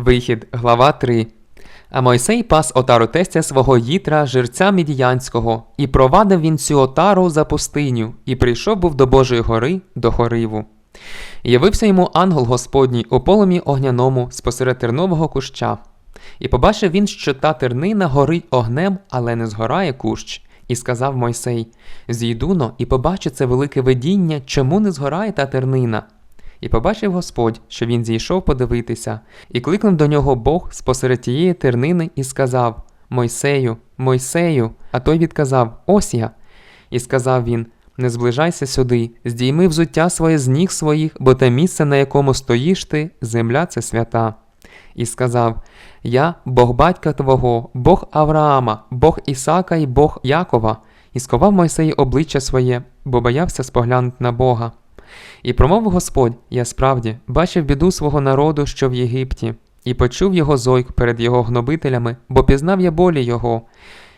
Вихід, глава 3. А Мойсей пас отару тестя свого їтра, жерця Мідіянського, і провадив він цю отару за пустиню, і прийшов був до Божої гори, до Хориву. Явився йому ангел Господній у полумі огняному спосеред тернового куща. І побачив він, що та тернина горить огнем, але не згорає кущ. І сказав Мойсей: Зійду но і побачу це велике видіння, чому не згорає та тернина. І побачив Господь, що він зійшов подивитися, і кликнув до нього Бог спосеред тієї тернини і сказав: Мойсею, Мойсею. А той відказав: Ось я. І сказав він: Не зближайся сюди, здійми взуття своє з ніг своїх, бо те місце, на якому стоїш ти, земля це свята. І сказав: Я Бог батька твого, Бог Авраама, Бог Ісака і Бог Якова, і сховав Мойсей обличчя своє, бо боявся споглянути на Бога. І промовив Господь: Я справді бачив біду свого народу, що в Єгипті, і почув його зойк перед його гнобителями, бо пізнав я болі його.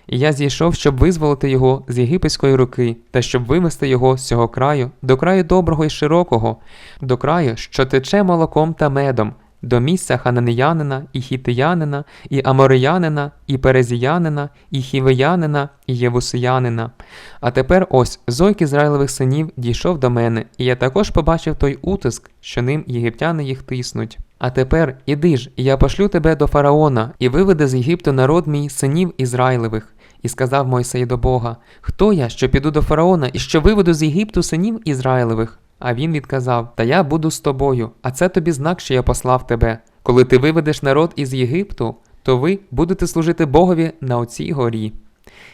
І я зійшов, щоб визволити його з єгипетської руки, та щоб вивести його з цього краю, до краю доброго і широкого, до краю, що тече молоком та медом, до місця хананеянина, і хітиянина, і амореянина, і перезіянина, і хівеянина, і євусиянина. А тепер ось зойк Ізраїлевих синів дійшов до мене, і я також побачив той утиск, що ним єгиптяни їх тиснуть. А тепер іди ж, і я пошлю тебе до фараона, і виведе з Єгипту народ мій синів Ізраїлевих. І сказав Мойсей до Бога: Хто я, що піду до фараона, і що виведу з Єгипту синів Ізраїлевих? А він відказав: Та я буду з тобою, а це тобі знак, що я послав тебе. Коли ти виведеш народ із Єгипту, то ви будете служити Богові на оцій горі.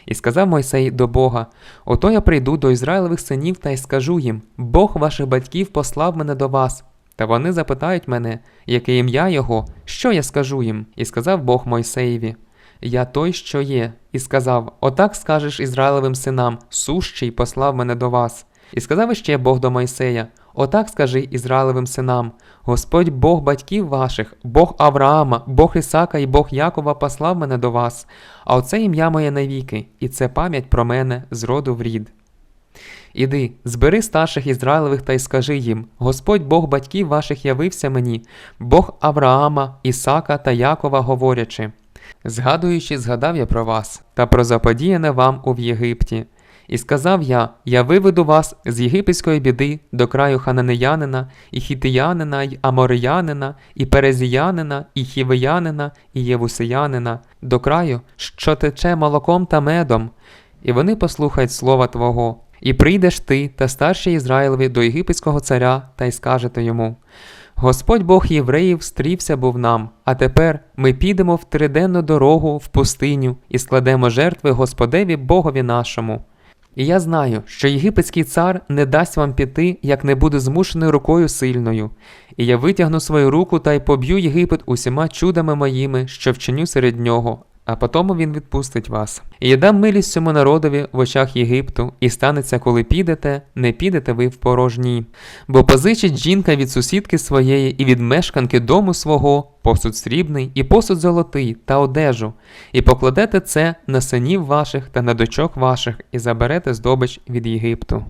І сказав Мойсей до Бога: Ото я прийду до Ізраїлевих синів та й скажу їм: Бог ваших батьків послав мене до вас. Та вони запитають мене, яке ім'я його, що я скажу їм? І сказав Бог Мойсеєві: Я той, що є, і сказав: Отак скажеш Ізраїлевим синам, сущий послав мене до вас. І сказав іще Бог до Мойсея: Отак скажи Ізраїлевим синам: Господь Бог батьків ваших, Бог Авраама, Бог Ісака і Бог Якова послав мене до вас, а оце ім'я моє навіки, і це пам'ять про мене з роду в рід. Іди, збери старших Ізраїлевих та й скажи їм: Господь Бог батьків ваших явився мені, Бог Авраама, Ісака та Якова, говорячи. Згадуючи, згадав я про вас та про заподіяне вам у Єгипті. І сказав я: Я виведу вас з єгипетської біди до краю хананеянина, і хітиянина, і амореянина, і перезіянина, і хівеянина, і євусиянина, до краю, що тече молоком та медом. І вони послухають слова Твого. І прийдеш ти та старші Ізраїлеві до єгипетського царя та й скажете йому: Господь Бог євреїв стрівся був нам, а тепер ми підемо в триденну дорогу в пустиню і складемо жертви Господеві Богові нашому. І я знаю, що єгипетський цар не дасть вам піти, як не буде змушений рукою сильною, і я витягну свою руку та й поб'ю Єгипет усіма чудами моїми, що вчиню серед нього, а потому він відпустить вас. І я дам милість цьому народові в очах Єгипту, і станеться, коли підете, не підете ви в порожні. Бо позичить жінка від сусідки своєї і від мешканки дому свого посуд срібний і посуд золотий та одежу, і покладете це на синів ваших та на дочок ваших, і заберете здобич від Єгипту.